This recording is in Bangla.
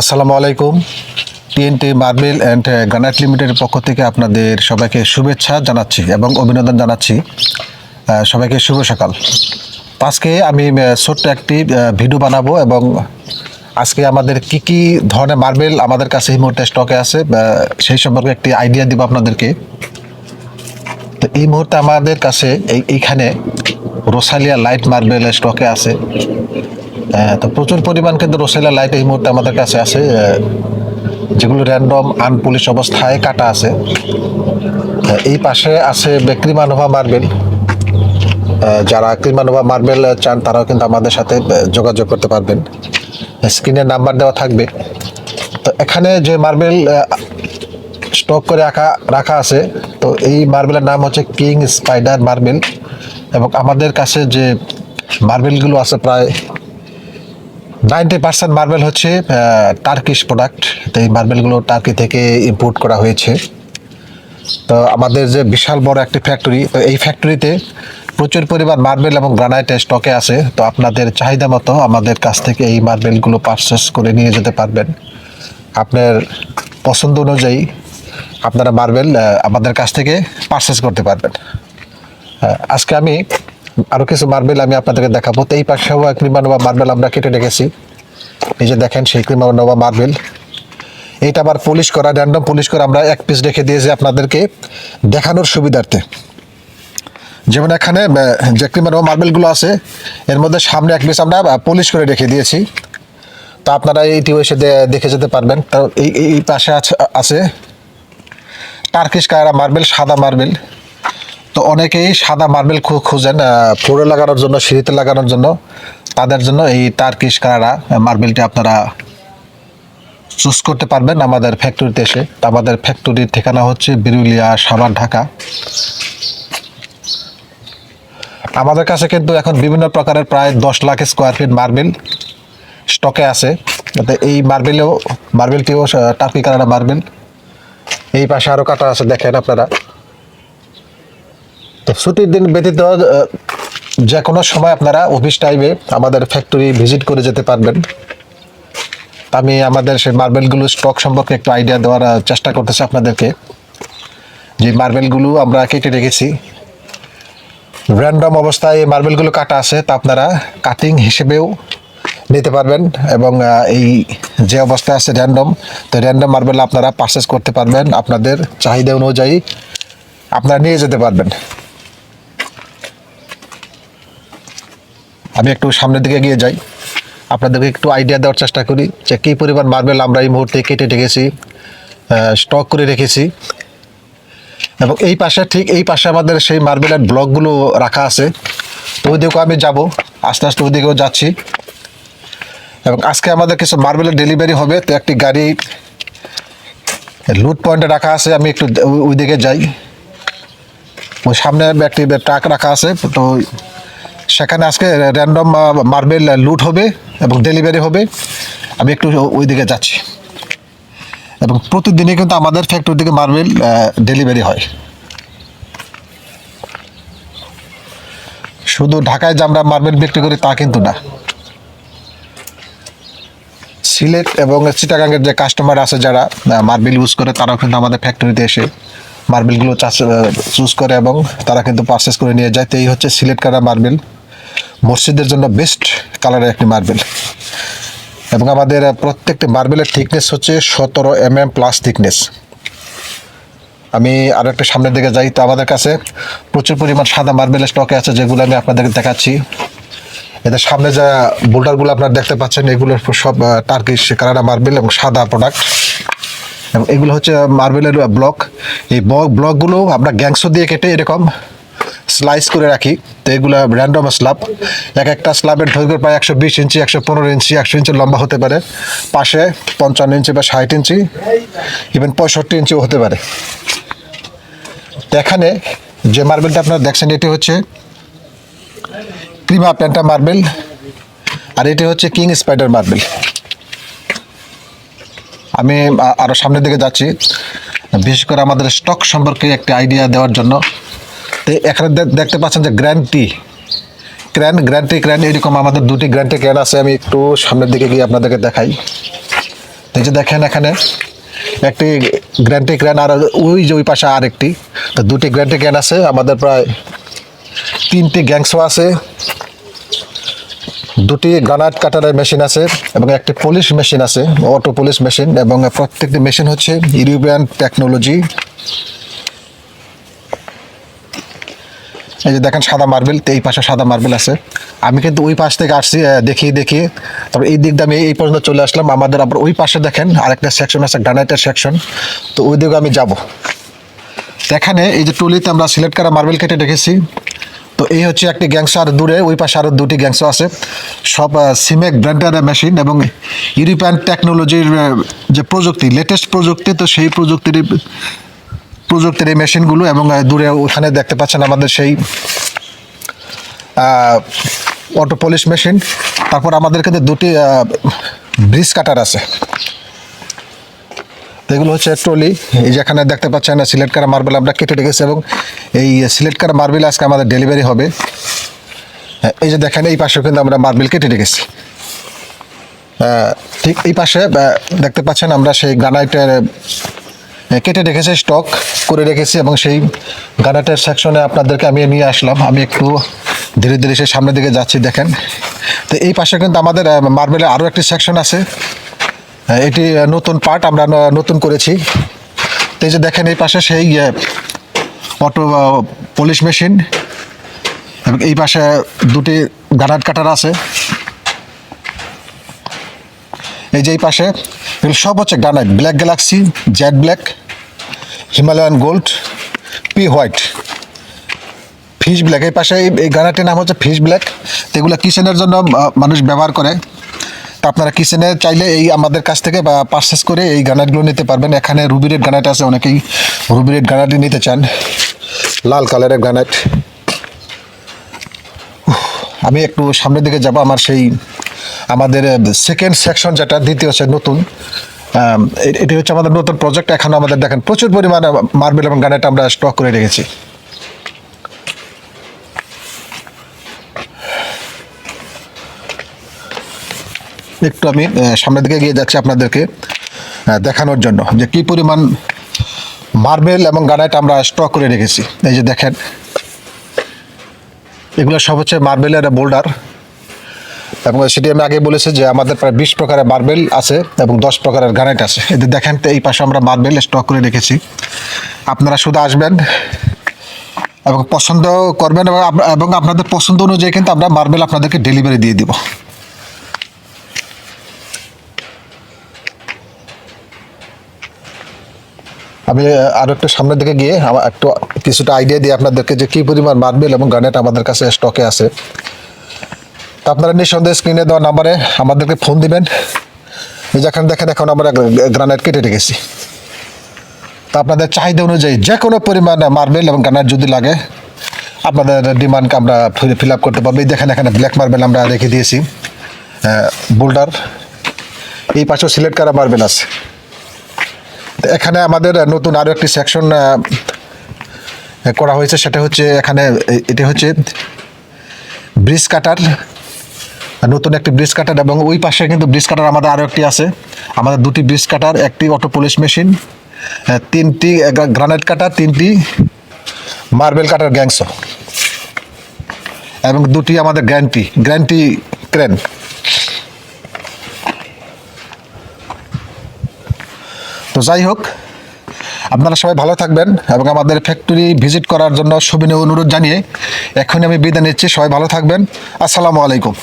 আসসালামু আলাইকুম। টিএনটি মার্বেল অ্যান্ড গ্রানাইট লিমিটেডের পক্ষ থেকে আপনাদের সবাইকে শুভেচ্ছা জানাচ্ছি এবং অভিনন্দন জানাচ্ছি। সবাইকে শুভ সকাল। আজকে আমি ছোট্ট একটি ভিডিও বানাবো এবং আজকে আমাদের কি কি ধরনের মার্বেল আমাদের কাছে এই মুহূর্তে স্টকে আছে সেই সম্পর্কে একটি আইডিয়া দিব আপনাদেরকে। তো এই মুহূর্তে আমাদের কাছে এই এইখানে রোসালিয়া লাইট মার্বেল স্টকে আছে। তো প্রচুর পরিমাণ কিন্তু রোসেলা লাইট এই মুহূর্তে আমাদের কাছে আছে যেগুলো র্যান্ডম আনপুলিশ অবস্থায় কাটা আছে। এই পাশে আছে ক্রিমানোভা মার্বেল। আহ, যারা ক্রিমানোভা মার্বেল চান তারাও কিন্তু আমাদের সাথে যোগাযোগ করতে পারবেন। স্ক্রিনে নাম্বার দেওয়া থাকবে। তো এখানে যে মার্বেল স্টক করে রাখা রাখা আছে তো এই মার্বেলের নাম হচ্ছে কিং স্পাইডার মার্বেল। এবং আমাদের কাছে যে মার্বেলগুলো আছে প্রায় নাইনটি পার্সেন্ট মার্বেল হচ্ছে টার্কিশ প্রোডাক্ট তো এই মার্বেলগুলো টার্কি থেকে ইম্পোর্ট করা হয়েছে। তো আমাদের যে বিশাল বড় একটি ফ্যাক্টরি তো এই ফ্যাক্টরিতে প্রচুর পরিমাণ মার্বেল এবং গ্রানাইট স্টকে আছে। তো আপনাদের চাহিদা মতো আমাদের কাছ থেকে এই মার্বেলগুলো পারচেস করে নিয়ে যেতে পারবেন। আপনার পছন্দ অনুযায়ী আপনারা মার্বেল আমাদের কাছ থেকে পারচেস করতে পারবেন। আজকে আমি আরও কিছু মার্বেল আমি আপনাদেরকে দেখাবো। তো এই পাশেও ক্রিমানোভা মার্বেল আমরা কেটে রেখেছি। এই যে দেখেন সেই ক্রিমানোভা মার্বেল এইটা আবার পুলিশ করা র্যান্ডম পুলিশ করে আমরা এক পিস রেখে দিয়েছি আপনাদেরকে দেখানোর সুবিধার্থে। যেমন এখানে যে ক্রিমানোভা মার্বেলগুলো আছে, এর মধ্যে সামনে এক পিস আমরা পুলিশ করে রেখে দিয়েছি। তো আপনারা এইটিও এসে দেখে যেতে পারবেন। তো এই এই- পাশে আছে আছে টার্কিশ কায়রা মার্বেল সাদা মার্বেল তো অনেকেই সাদা মার্বেল খুঁজেন ফ্লোরে লাগানোর জন্য, সিঁড়িতে লাগানোর জন্য। তাদের জন্য এই টার্কিশ কারা মার্বেলটি আপনারা চুজ করতে পারবেন আমাদের ফ্যাক্টরিতে এসে। আমাদের ফ্যাক্টরির ঠিকানা হচ্ছে বিরুলিয়া সাভার, ঢাকা। আমাদের কাছে কিন্তু এখন বিভিন্ন প্রকারের প্রায় দশ লাখ স্কোয়ার ফিট মার্বেল স্টকে আছে। এই মার্বেলেও মার্বেলটিও টার্কি কানাডা মার্বেল। এই পাশে আরও কাটা আছে, দেখেন আপনারা। ছুটির দিন ব্যতীত যে কোনো সময় আপনারা অফিস টাইমে আমাদের ফ্যাক্টরি ভিজিট করে যেতে পারবেন। আমি আমাদের সেই মার্বেলগুলো স্টক সম্পর্কে একটু আইডিয়া দেওয়ার চেষ্টা করতেছি আপনাদেরকে। যে মার্বেলগুলো আমরা কেটে রেখেছি। র্যান্ডম অবস্থায় এই মার্বেলগুলো কাটা আছে, তা আপনারা কাটিং হিসেবেও নিতে পারবেন এবং এই যে অবস্থায় আছে র্যান্ডম তো র্যান্ডম মার্বেল আপনারা পারচেস করতে পারবেন। আপনাদের চাহিদা অনুযায়ী আপনারা নিয়ে যেতে পারবেন। আমি একটু সামনের দিকে গিয়ে যাই। আপনাদেরকে একটু আইডিয়া দেওয়ার চেষ্টা করি যে কী পরিমাণ মার্বেল আমরা এই মুহূর্তে কেটে রেখেছি স্টক করে রেখেছি। এবং এই পাশে ঠিক এই পাশে আমাদের সেই মার্বেলের ব্লকগুলো রাখা আছে। তো ওইদিকেও আমি যাব, আস্তে আস্তে ওইদিকেও যাচ্ছি। এবং আজকে আমাদের কিছু মার্বেলের ডেলিভারি হবে, তো একটি গাড়ি লুট পয়েন্টে রাখা আছে, আমি একটু ওই- ওইদিকে যাই। ওই সামনে একটি ট্রাক রাখা আছে, তো সেখানে আজকে র্যান্ডম মার্বেল লুট হবে এবং ডেলিভারি হবে। আমি একটু ওই দিকে যাচ্ছি। এবং প্রতিদিনই কিন্তু আমাদের ফ্যাক্টরি থেকে মার্বেল ডেলিভারি হয়। শুধু ঢাকায় যে আমরা মার্বেল বিক্রি করি তা কিন্তু না। সিলেট এবং চিটাগাঙ্গের যে কাস্টমার আছে যারা মার্বেল ইউজ করে, তারাও কিন্তু আমাদের ফ্যাক্টরিতে এসে মার্বেলগুলো চাষ চুজ করে এবং তারা কিন্তু পারচেস করে নিয়ে যায়। তো এই হচ্ছে সিলেট কারা মার্বেল মসজিদের জন্য বেস্ট কালারের একটি মার্বেল এবং আমাদের প্রত্যেকটি মার্বেলের থিকনেস হচ্ছে সতেরো এম এম প্লাস থিকনেস আমি আরও একটা সামনের দিকে যাই, তো আমাদের কাছে প্রচুর পরিমাণ সাদা মার্বেলের স্টকে আছে, যেগুলো আমি আপনাদেরকে দেখাচ্ছি। এদের সামনে যা বোল্ডারগুলো আপনারা দেখতে পাচ্ছেন, এগুলো সব টার্কিশ কানাডা মার্বেল এবং সাদা প্রোডাক্ট এবং এগুলো হচ্ছে মার্বেলের ব্লক এই ব্লকগুলো আমরা গ্যাংস দিয়ে কেটে এরকম স্লাইস করে রাখি। তো এগুলো র্যান্ডম স্ল্যাব এক একটা স্ল্যাবের দৈর্ঘ্য প্রায় একশো বিশ ইঞ্চি, একশো পনেরো ইঞ্চি, একশো ইঞ্চি লম্বা হতে পারে। পাশে পঞ্চান্ন ইঞ্চি বা ষাট ইঞ্চি ইভেন পঁয়ষট্টি ইঞ্চিও হতে পারে। এখানে যে মার্বেলটা আপনারা দেখছেন, এটি হচ্ছে ক্রিমা প্যান্টা মার্বেল, আর এটি হচ্ছে কিং স্পাইডার মার্বেল। আমি আরও সামনের দিকে যাচ্ছি। বিশেষ করে আমাদের স্টক সম্পর্কে একটি আইডিয়া দেওয়ার জন্য। তো এখানে দেখতে পাচ্ছেন যে গ্র্যান্ড টি ক্র্যান গ্র্যান্টি ক্র্যান এরকম আমাদের দুটি গ্র্যান্টি ক্র্যান আছে, আমি একটু সামনের দিকে গিয়ে আপনাদেরকে দেখাই। এই যে দেখেন এখানে, একটি গ্র্যান্টি ক্র্যান আর ওই যে ওই পাশে আরেকটি। তো দুটি গ্র্যান্টি ক্র্যান আছে, আমাদের প্রায় তিনটি গ্যাংসো আছে, দুটি গ্রানাইট কাটারের মেশিন আছে, এবং একটি পুলিশ মেশিন আছে অটো পুলিশ মেশিন এবং প্রত্যেকটি মেশিন হচ্ছে ইউরোপিয়ান টেকনোলজি এই যে দেখেন সাদা মার্বেল তো এই পাশে সাদা মার্বেল আছে। আমি কিন্তু ওই পাশ থেকে আসছি আহ, দেখিয়ে দেখিয়ে। তারপর এই দিক দিয়ে আমি এই পর্যন্ত চলে আসলাম। আমাদের আবার ওই পাশে দেখেন আরেকটা সেকশন আছে গ্রানাইটের সেকশন তো ওই দিকে আমি যাব। এখানে এই যে টুলিতে আমরা সিলেক্ট করা মার্বেল কেটে রেখেছি। তো এই হচ্ছে একটি গ্যাংস আর দূরে ওই পাশে আরও দুটি গ্যাংস আছে। সব সিমেক ব্র্যান্ডের মেশিন এবং ইউরোপিয়ান টেকনোলজির যে প্রযুক্তি লেটেস্ট প্রযুক্তি তো সেই প্রযুক্তির প্রযুক্তির এই মেশিনগুলো এবং দূরে ওখানে দেখতে পাচ্ছেন আমাদের সেই অটো পলিশ মেশিন। তারপর আমাদের কিন্তু দুটি ব্রিজ কাটার আছে। এগুলো হচ্ছে ট্রলি। এই যেখানে দেখতে পাচ্ছেন, সিলেট করা মার্বেল আমরা কেটে রেখেছি এবং এই সিলেট করা মার্বেল আজকে আমাদের ডেলিভারি হবে। এই যে দেখেন, এই পাশেও কিন্তু আমরা মার্বেল কেটে রেখেছি। ঠিক এই পাশে দেখতে পাচ্ছেন আমরা সেই গ্রানাইটের কেটে রেখেছে স্টক করে রেখেছি এবং সেই গ্রানাইটের সেকশনে আপনাদেরকে আমি নিয়ে আসলাম। আমি একটু ধীরে ধীরে সেই সামনের দিকে যাচ্ছি দেখেন। তো এই পাশে কিন্তু আমাদের মার্বেলের আরও একটি সেকশন আছে। হ্যাঁ, এটি নতুন পার্ট আমরা নতুন করেছি। তো এই যে দেখেন এই পাশে সেই অটো পলিশ মেশিন এবং এই পাশে দুটি গানাট কাটার আছে। এই যে এই পাশে সব হচ্ছে granite black galaxy jet black Himalayan gold P white fish black এই পাশে এই- গ্রানাইটের নাম হচ্ছে ফিশ ব্ল্যাক এগুলো কিচেনের জন্য মানুষ ব্যবহার করে। তা আপনারা কিচেনে চাইলে এই আমাদের কাছ থেকে বা পারচেস করে এই গ্রানাইটগুলো নিতে পারবেন। এখানে রুবিরেট গ্রানাইট আছে, অনেকেই রুবিরেট গ্রানাইটই নিতে চান। লাল কালারের গ্রানাইট আমি একটু সামনের দিকে যাব, আমার সেই, আমাদের সেকেন্ড সেকশন যেটা, দ্বিতীয় হচ্ছে নতুন এটি হচ্ছে আমাদের নতুন প্রজেক্ট এখন আমাদের দেখেন প্রচুর পরিমাণে মার্বেল এবং গ্রানাইট আমরা স্টক করে রেখেছি। একটু আমি সামনের দিকে গিয়ে যাচ্ছি আপনাদেরকে দেখানোর জন্য যে কি পরিমাণ মার্বেল এবং গ্রানাইট আমরা স্টক করে রেখেছি। এই যে দেখেন এগুলো সব হচ্ছে মার্বেল আর বোল্ডার। এবং সেটি আমি আগে বলেছি যে আমাদের প্রায় বিশ প্রকারের মার্বেল আছে এবং দশ প্রকারের গ্রানাইট আছে। এদের দেখেন তো এই পাশে আমরা মার্বেল স্টক করে রেখেছি। আপনারা শুধু আসবেন এবং পছন্দ করবেন এবং এবং আপনাদের পছন্দ অনুযায়ী কিন্তু আমরা মার্বেল আপনাদেরকে ডেলিভারি দিয়ে দিব। আমি আরও একটু সামনের দিকে গিয়ে আমার একটু কিছুটা আইডিয়া দিয়ে আপনাদেরকে যে কি পরিমাণ মার্বেল এবং গ্রানাইট আমাদের কাছে স্টকে আছে। তা আপনারা নিঃসন্দেহে স্ক্রিনে দেওয়া নাম্বারে আমাদেরকে ফোন দিবেন। যেখানে দেখেন, এখন আমরা গ্রানাইট কেটে রেখেছি। তা আপনাদের চাহিদা অনুযায়ী যে কোনো পরিমাণ মার্বেল এবং গ্রানাইট যদি লাগে, আপনাদের ডিমান্ডকে আমরা ফিল আপ করতে পারব। এই দেখেন, এখানে ব্ল্যাক মার্বেল আমরা রেখে দিয়েছি বোল্ডার এই পাশেও সিলেক্ট করা মার্বেল আছে? এখানে আমাদের নতুন আরও একটি সেকশন করা হয়েছে, সেটা হচ্ছে এখানে এটি হচ্ছে ব্রিজ কাটার, নতুন একটি ব্রিজ কাটার এবং ওই পাশে কিন্তু ব্রিজ কাটার আমাদের আরও একটি আছে। আমাদের দুটি ব্রিজ কাটার, একটি অটো পুলিশ মেশিন তিনটি গ্রানাইট কাটার, তিনটি মার্বেল কাটার গ্যাংস এবং দুটি আমাদের গ্যান্টি গ্যান্টি ক্রেন। তো যাই হোক, আপনারা সবাই ভালো থাকবেন এবং আমাদের ফ্যাক্টরি ভিজিট করার জন্য সবিনয় অনুরোধ জানিয়ে এখনই আমি বিদায় নিচ্ছি। সবাই ভালো থাকবেন। আসসালামু আলাইকুম।